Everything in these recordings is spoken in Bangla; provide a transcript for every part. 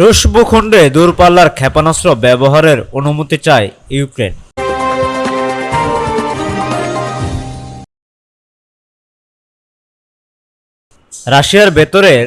রুশ ভূখণ্ডে দূরপাল্লার ক্ষেপণাস্ত্র ব্যবহারের অনুমতি চায় ইউক্রেন। রাশিয়ার ভেতরের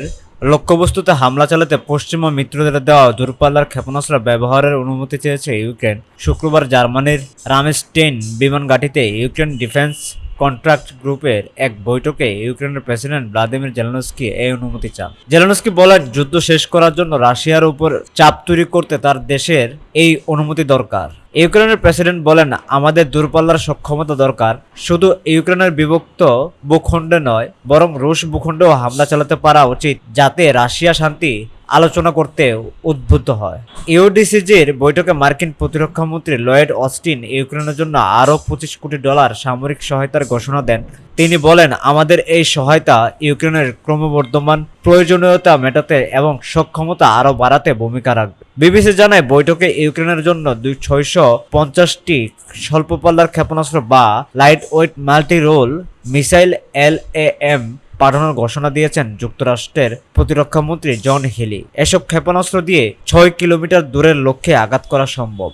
লক্ষ্যবস্তুতে হামলা চালাতে পশ্চিমা মিত্রদের দেওয়া দূরপাল্লার ক্ষেপণাস্ত্র ব্যবহারের অনুমতি চেয়েছে ইউক্রেন। শুক্রবার জার্মানির রামেস্টেইন বিমান ঘাঁটিতে ইউক্রেন ডিফেন্স কন্ট্রাক্ট গ্রুপের এক বৈঠকে ইউক্রেনের প্রেসিডেন্ট ভ্লাদিমির জেলেনস্কি এই অনুমতি চান। জেলেনস্কি বলেন, যুদ্ধ শেষ করার জন্য রাশিয়ার উপর চাপ তৈরি করতে তার দেশের এই অনুমতি দরকার। ইউক্রেনের প্রেসিডেন্ট বলেন, আমাদের দূরপাল্লার সক্ষমতা দরকার। শুধু ইউক্রেনের বিভক্ত ভূখণ্ডে নয়, বরং রুশ ভূখণ্ডেও হামলা চালাতে পারা উচিত। যাতে রাশিয়া শান্তি আলোচনা করতে উদ্বুদ্ধ হয়। ইউডিসিজির বৈঠকে মার্কিন প্রতিরক্ষা মন্ত্রী লয়েড অস্টিন ইউক্রেনের জন্য আরও পঁচিশ কোটি ডলার সামরিক সহায়তার ঘোষণা দেন। তিনি বলেন, আমাদের এই সহায়তা ইউক্রেনের ক্রমবর্ধমান প্রয়োজনীয়তা মেটাতে এবং সক্ষমতা আরও বাড়াতে ভূমিকা রাখবে। বিবিসি জানায়, বৈঠকে ইউক্রেনের জন্য দুই ছয়শো পঞ্চাশটি স্বল্প পাল্লার ক্ষেপণাস্ত্র বা light weight multi role missile L A M পাঠানোর ঘোষণা দিয়েছেন যুক্তরাষ্ট্রের প্রতিরক্ষামন্ত্রী জন হিলি। এসব ক্ষেপণাস্ত্র দিয়ে ছয় কিলোমিটার দূরের লক্ষ্যে আঘাত করা সম্ভব।